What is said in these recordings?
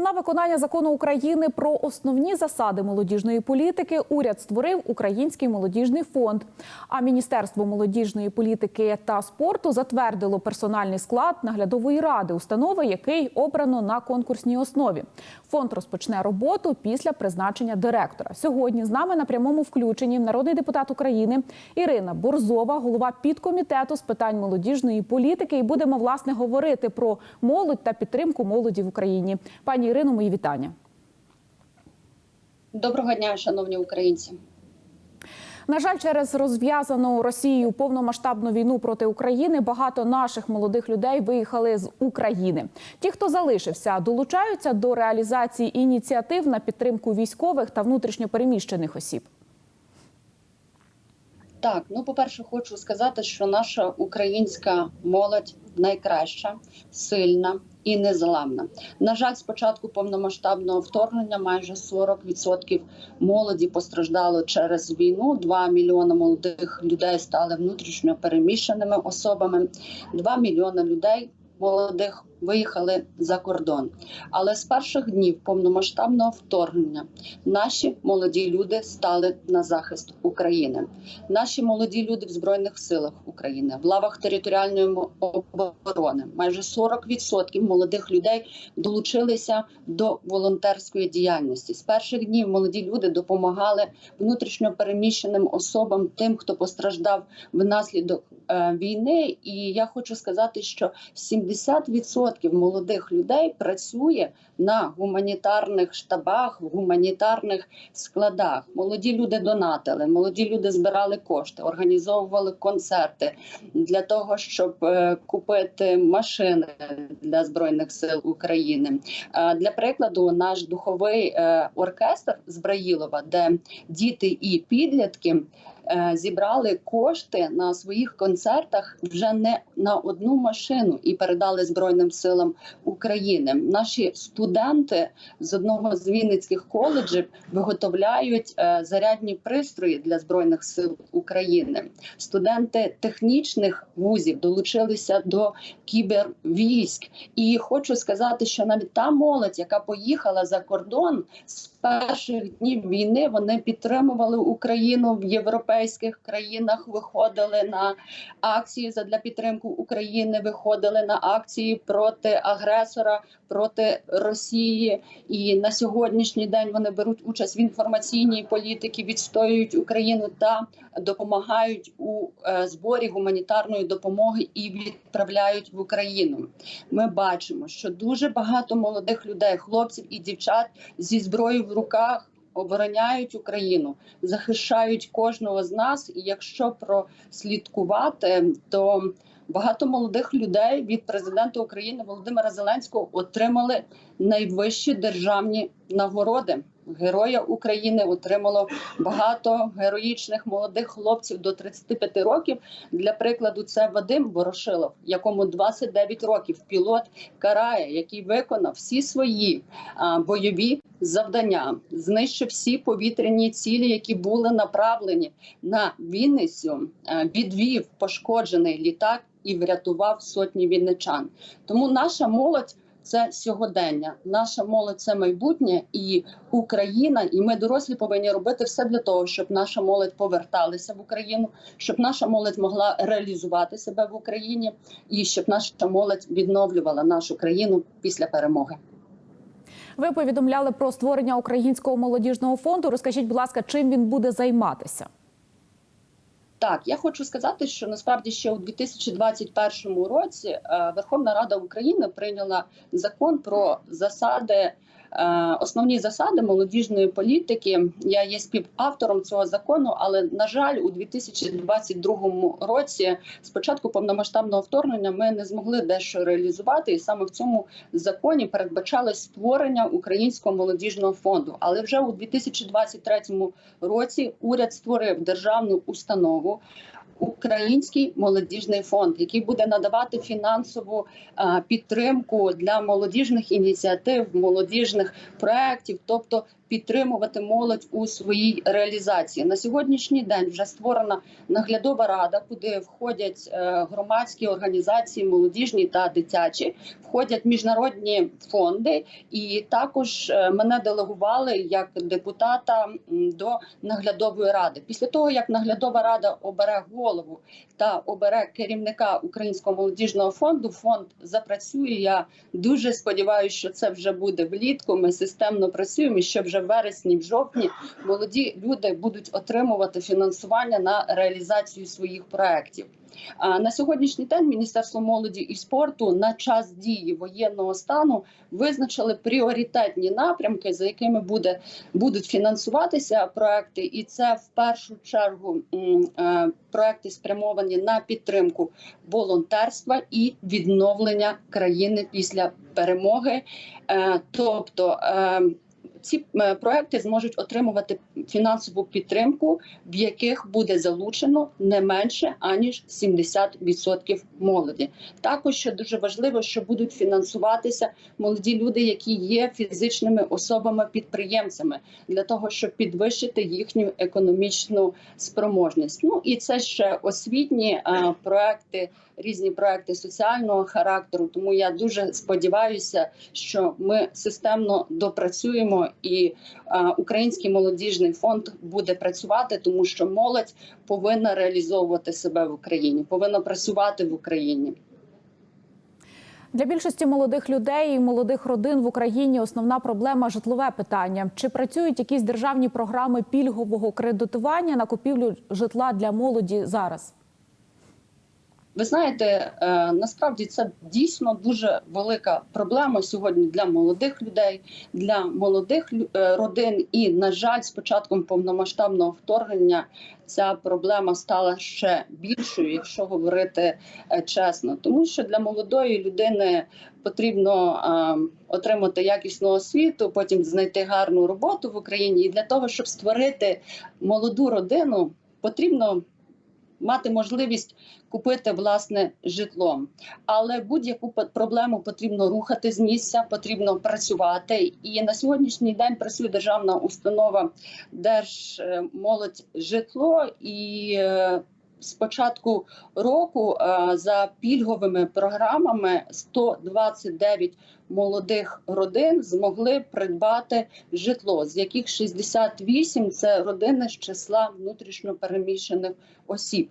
На виконання закону України про основні засади молодіжної політики уряд створив Український молодіжний фонд. А Міністерство молодіжної політики та спорту затвердило персональний склад наглядової ради установи, який обрано на конкурсній основі. Фонд розпочне роботу після призначення директора. Сьогодні з нами на прямому включенні народний депутат України Ірина Борзова, голова підкомітету з питань молодіжної політики. І будемо власне говорити про молодь та підтримку молоді в Україні. Пані Ірино, мої вітання. Доброго дня, шановні українці. На жаль, через розв'язану Росією повномасштабну війну проти України багато наших молодих людей виїхали з України. Ті, хто залишився, долучаються до реалізації ініціатив на підтримку військових та внутрішньопереміщених осіб. Так, ну по-перше, хочу сказати, що наша українська молодь найкраща, сильна і незламна. На жаль, з початку повномасштабного вторгнення майже 40% молоді постраждало через війну. 2 мільйони молодих людей стали внутрішньо переміщеними особами. 2 мільйони людей молодих виїхали за кордон. Але з перших днів повномасштабного вторгнення наші молоді люди стали на захист України. Наші молоді люди в збройних силах України в лавах територіальної оборони. Майже 40% молодих людей долучилися до волонтерської діяльності. З перших днів молоді люди допомагали внутрішньо переміщеним особам, тим, хто постраждав внаслідок е, війни. І я хочу сказати, що 70% молодих людей працює на гуманітарних штабах, в гуманітарних складах. Молоді люди донатили, молоді люди збирали кошти, організовували концерти для того, щоб е, купити машини для збройних сил України. Е, Для прикладу, наш духовий е, оркестр з Браїлова, де діти і підлітки. Е, Зібрали кошти на своїх концертах вже не на одну машину і передали Збройним силам України. Наші студенти з одного з вінницьких коледжів виготовляють е, зарядні пристрої для збройних сил України. Студенти технічних вузів долучилися до кібервійськ. І хочу сказати, що навіть та молодь, яка поїхала за кордон з перших днів війни, вони підтримували Україну в європейських країнах. Виходили на акції задля підтримку України, виходили на акції проти агресора, проти Росії. І на сьогоднішній день вони беруть участь в інформаційній політиці, відстоюють Україну та допомагають у е, зборі гуманітарної допомоги і відправляють в Україну. Ми бачимо, що дуже багато молодих людей, хлопців і дівчат зі зброєю в руках. Обороняють Україну, захищають кожного з нас. І якщо прослідкувати, то багато молодих людей від президента України Володимира Зеленського отримали найвищі державні нагороди. Героя України отримало багато героїчних молодих хлопців до 35 років. Для прикладу, це Вадим Ворошилов, якому 29 років, пілот карає, який виконав всі свої бойові завдання, знищив всі повітряні цілі, які були направлені на Вінницю, відвів пошкоджений літак і врятував сотні вінничан. Тому наша молодь. Це сьогодення, наша молодь це майбутнє і Україна, і ми дорослі повинні робити все для того, щоб наша молодь поверталася в Україну, щоб наша молодь могла реалізувати себе в Україні, і щоб наша молодь відновлювала нашу країну після перемоги. Ви повідомляли про створення українського молодіжного фонду. Розкажіть, будь ласка, чим він буде займатися? Так, я хочу сказати, що насправді ще у 2021 році е, Верховна Рада України прийняла закон про засади. Е, Основні засади молодіжної політики я є співавтором цього закону, але на жаль, у 2022 році, з початку повномасштабного вторгнення, ми не змогли дещо реалізувати, і саме в цьому законі передбачалось створення українського молодіжного фонду. Але вже у 2023 році уряд створив державну установу. Український молодіжний фонд, який буде надавати фінансову підтримку для молодіжних ініціатив, молодіжних проєктів, тобто підтримувати молодь у своїй реалізації. На сьогоднішній день вже створена наглядова рада, куди входять е, громадські організації, молодіжні та дитячі, входять міжнародні фонди, і також е, мене делегували як депутата до наглядової ради. Після того як наглядова рада обере голову та обере керівника Українського молодіжного фонду, фонд запрацює. Я дуже сподіваюся, що це вже буде влітку. Ми системно працюємо, що вже в вересні, в жовтні молоді люди будуть отримувати фінансування на реалізацію своїх проєктів. На сьогоднішній день Міністерство молоді і спорту на час дії воєнного стану визначили пріоритетні напрямки, за якими буде будуть фінансуватися проекти, і це в першу чергу е, проекти спрямовані на підтримку волонтерства і відновлення країни після перемоги. Е, Тобто е, ці е, проекти зможуть отримувати фінансову підтримку, в яких буде залучено не менше аніж 70% молоді. Також що дуже важливо, що будуть фінансуватися молоді люди, які є фізичними особами-підприємцями, для того, щоб підвищити їхню економічну спроможність. Ну і це ще освітні е, проекти, різні проекти соціального характеру. Тому я дуже сподіваюся, що ми системно допрацюємо, і е, Український молодіжний фонд буде працювати, тому що молодь повинна реалізовувати себе в Україні, повинна працювати в Україні. Для більшості молодих людей і молодих родин в Україні основна проблема житлове питання. Чи працюють якісь державні програми пільгового кредитування на купівлю житла для молоді зараз? Ви знаєте, е, насправді це дійсно дуже велика проблема сьогодні для молодих людей, для молодих е, родин. І на жаль, з початком повномасштабного вторгнення ця проблема стала ще більшою, якщо говорити е, чесно, тому що для молодої людини потрібно отримати якісну освіту, потім знайти гарну роботу в Україні. І для того, щоб створити молоду родину, потрібно мати можливість купити власне житло. Але будь-яку проблему потрібно рухати з місця, потрібно працювати. І на сьогоднішній день працює державна установа Держмолодь житло і. З початку року е, за пільговими програмами 129 молодих родин змогли придбати житло, з яких 68 – це родини з числа внутрішньопереміщених осіб.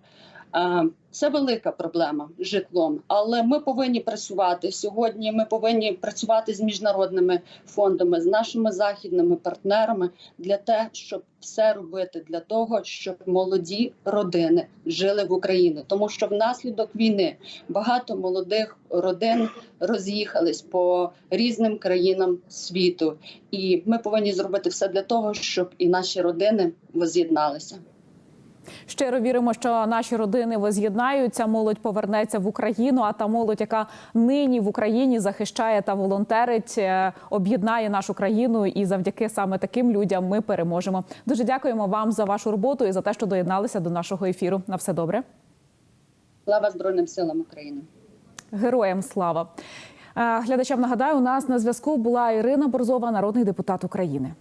Е, Це велика проблема з житлом, але ми повинні працювати сьогодні. Ми повинні працювати з міжнародними фондами, з нашими західними партнерами для те, щоб все робити для того, щоб молоді родини жили в Україні, тому що внаслідок війни багато молодих родин роз'їхались по різним країнам світу, і ми повинні зробити все для того, щоб і наші родини воз'єдналися. Щиро віримо, що наші родини воз'єднаються. Молодь повернеться в Україну. А та молодь, яка нині в Україні захищає та волонтерить, е, об'єднає нашу країну. І завдяки саме таким людям ми переможемо. Дуже дякуємо вам за вашу роботу і за те, що доєдналися до нашого ефіру. На все добре. Слава Збройним силам України. Героям слава. Е, Глядачам нагадаю, у нас на зв'язку була Ірина Борзова, народний депутат України.